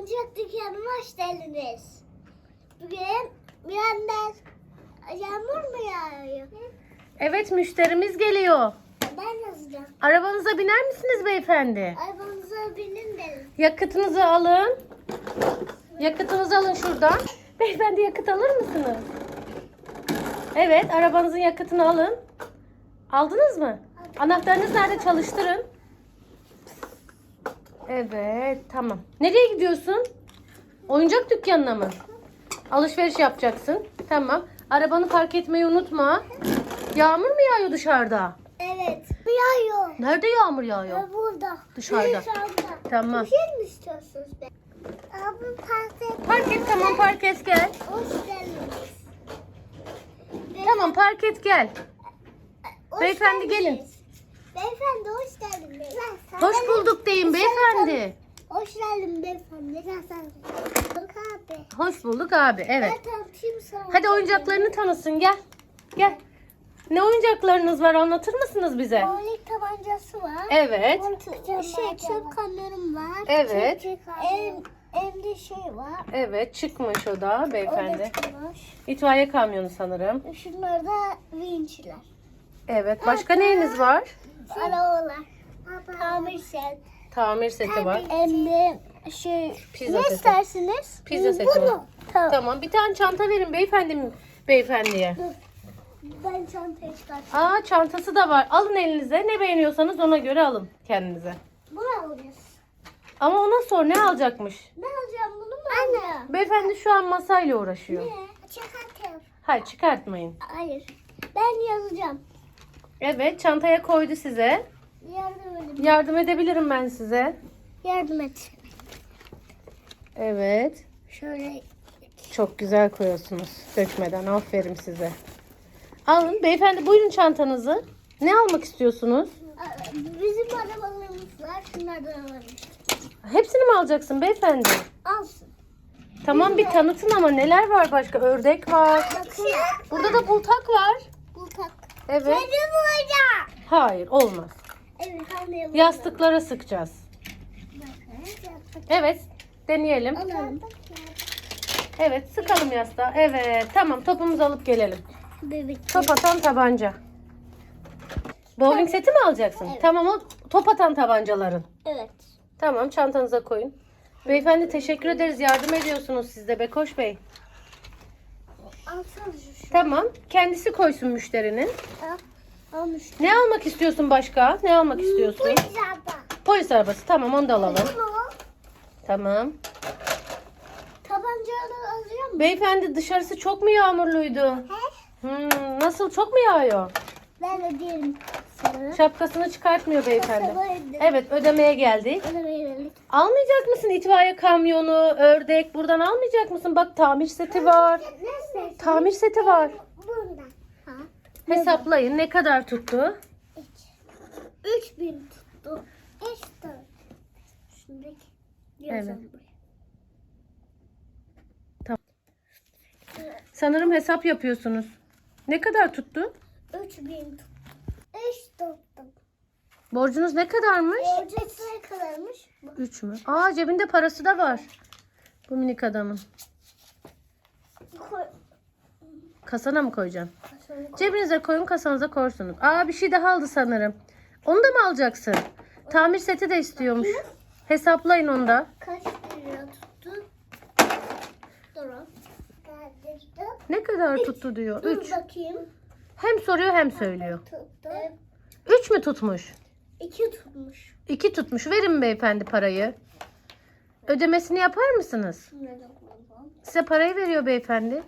Oyuncak dükkanıma hoş geldiniz. Bugün bir anda yağmur mu yağıyor? Evet müşterimiz geliyor. Ben yazacağım. Arabanıza biner misiniz beyefendi? Arabanıza binin dedim. Yakıtınızı alın. Yakıtınızı alın şuradan. Beyefendi yakıt alır mısınız? Evet arabanızın yakıtını alın. Aldınız mı? Anahtarınız nerede çalıştırın. Evet tamam. Nereye gidiyorsun? Oyuncak dükkanına mı? Alışveriş yapacaksın. Tamam. Arabanı park etmeyi unutma. Yağmur mu yağıyor dışarıda? Evet. Yağıyor. Nerede yağmur yağıyor? Ya burada. Dışarıda. Dışarıda. Tamam. Bir şey mi istiyorsunuz be? Abi park Park et tamam park et gel. Hoş geldiniz. Tamam park et gel. Hoş Beyefendi, geldiniz. gelin. Beyefendi hoş geldiniz. Hoş bulduk deyin beyefendi. Hoş geldin beyefendi. Sen. Bak abi. Hoş bulduk abi evet. Ben tanıtayım sana. Hadi oyuncaklarını tanısın gel. Gel. Ne oyuncaklarınız var anlatır mısınız bize? Bowling tabancası var. Evet. Şey, çöp kamyonum var. Evet. Ev, evde şey var. Evet çıkmış o da O da beyefendi. çıkmış. İtfaiye kamyonu sanırım. Şunlar da vinçler. Evet başka neyiniz var? Arabalar. Tamir set. Tamir seti var. Emre şey Pizza ne seti. istersiniz? Pizza seti Bunu. Tamam. Tamam bir tane çanta verin beyefendi beyefendiye. Ben çantayı çıkartayım. Aa çantası da var. Alın elinize. Ne beğeniyorsanız ona göre alın kendinize. Bunu alacağız. Ama ona sor ne alacakmış? Ne alacağım bunu mu Anne. Beyefendi şu an masayla uğraşıyor. Ne? Çıkartayım. Hayır çıkartmayın. Hayır. Ben yazacağım. Evet çantaya koydu size. Yardım edin. Yardım edebilirim ben size. Yardım et. Evet. Şöyle Çok güzel koyuyorsunuz. Dökmeden. Aferin size. Alın. Beyefendi buyurun çantanızı. Ne almak istiyorsunuz? Bizim arabalarımız var. Şunlardan alalım. Hepsini mi alacaksın beyefendi? Alsın. Tamam bir tanıtın ama neler var başka? Ördek var. Burada da bultak var. Evet. Seni bulacağım. Hayır olmaz. Evet anlayalım. Yastıklara sıkacağız. Evet. Deneyelim. Alalım. Evet sıkalım yastığa. Evet tamam topumuzu alıp gelelim. Bebek. Top atan tabanca. Bowling seti mi alacaksın? Evet. Tamam o top atan tabancaların. Evet. Tamam çantanıza koyun. Beyefendi teşekkür ederiz. Yardım ediyorsunuz siz de Bekoş Bey. Alsana şu. Tamam. Kendisi koysun müşterinin. Al. Ne almak istiyorsun başka? Ne almak istiyorsun? Buzdolabı. Polis arabası. Tamam onu da alalım. Tamam. tabancalı alacağım mı? Beyefendi dışarısı çok mu yağmurluydu? He? Hmm, nasıl çok mu yağıyor? Ben ödeyelim sana. Şapkasını çıkartmıyor beyefendi. Ödedim. Evet ödemeye geldik. Verelim. Almayacak mısın itfaiye kamyonu, ördek? Buradan almayacak mısın? Bak tamir seti var. Tamir seti var. Bundan. Hesaplayın ne kadar tuttu? Üç. Üç bin tuttu. Üç dört. Şuradaki. yazalım buraya. Sanırım hesap yapıyorsunuz. Ne kadar tuttu? Üç bin tuttu. Üç tuttum. Borcunuz ne kadarmış? Borcası ne kadarmış? 3 mü? Aa cebinde parası da var. Bu minik adamın. Koy. Kasana mı koyacaksın? Koy. Cebinize koyun kasanıza korsunuz. Aa bir şey daha aldı sanırım. Onu da mı alacaksın? Tamir seti de istiyormuş. Hesaplayın onu da. Kaç lira tuttu? Durun. Ne kadar tuttu diyor. Dur 3. bakayım. Hem soruyor hem söylüyor. Tuttu. 3 mü tutmuş? İki tutmuş. 2 tutmuş. Verin beyefendi parayı. Ödemesini yapar mısınız? Size parayı veriyor beyefendi.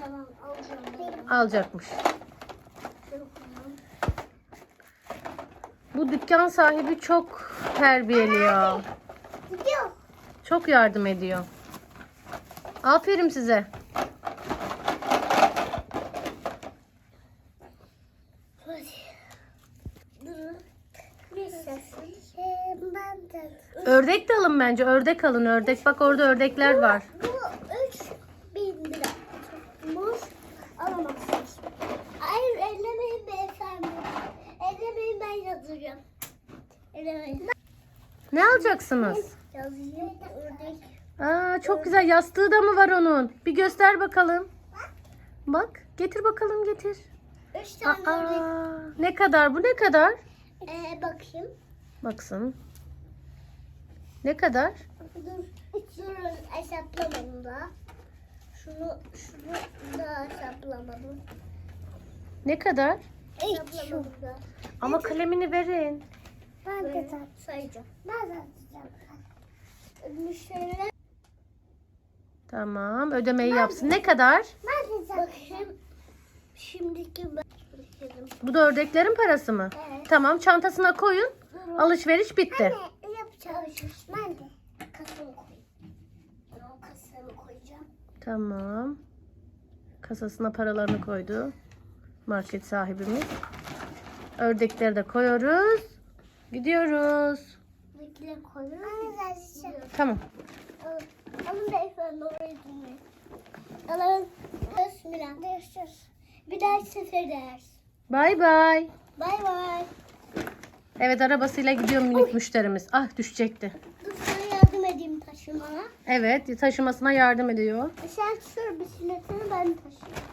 Tamam alacağım. Alacakmış. Bu dükkan sahibi çok terbiyeli ya. Gidiyor. Çok yardım ediyor. Aferin size. Hadi. Durun. Bir sesin. Ben de. Ördek de alın bence. Ördek alın ördek. Bak orada ördekler var. Bu üç bin lira tutmuş. Alamazsınız. Hayır ellemeyin beyefendi. Ellemeyin ben yazacağım. Ellemeyin. Ne alacaksınız? Yazayım. Ördek. Aa çok güzel. Yastığı da mı var onun? Bir göster bakalım. Bak. Getir bakalım getir. Üç tane ördek. Aa, ne kadar bu ne kadar? Ee, bakayım. Baksın. Ne kadar? Dur. Durun. Hesaplamadım da. Şunu, şunu da hesaplamadım. Ne kadar? Hesaplamadım da. Ama kalemini verin. Ben de sayacağım. Ben de atacağım. Müşteriler. Tamam. Ödemeyi yapsın. Ne kadar? Ben de Bakayım. Şimdiki ben. Bu da ördeklerin parası mı? Evet. Tamam. Çantasına koyun. Alışveriş bitti. Anne Ben de kasamı koyayım. O kasamı koyacağım. Tamam. Kasasına paralarını koydu. Market sahibimiz. Ördekleri de koyuyoruz. Gidiyoruz. Koyuyorum. Anne sen Tamam. Alın beyefendi orayı dinleyin. Alın. Görüşürüz. Bir dahaki sefer ders. Bay bay. Bay bay. Evet arabasıyla gidiyor minik müşterimiz. Ah düşecekti. Dur sana yardım edeyim taşımana. Evet taşımasına yardım ediyor. Sen sür bisikletini ben taşıyayım.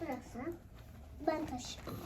Bırak sen. Ben taşıyayım.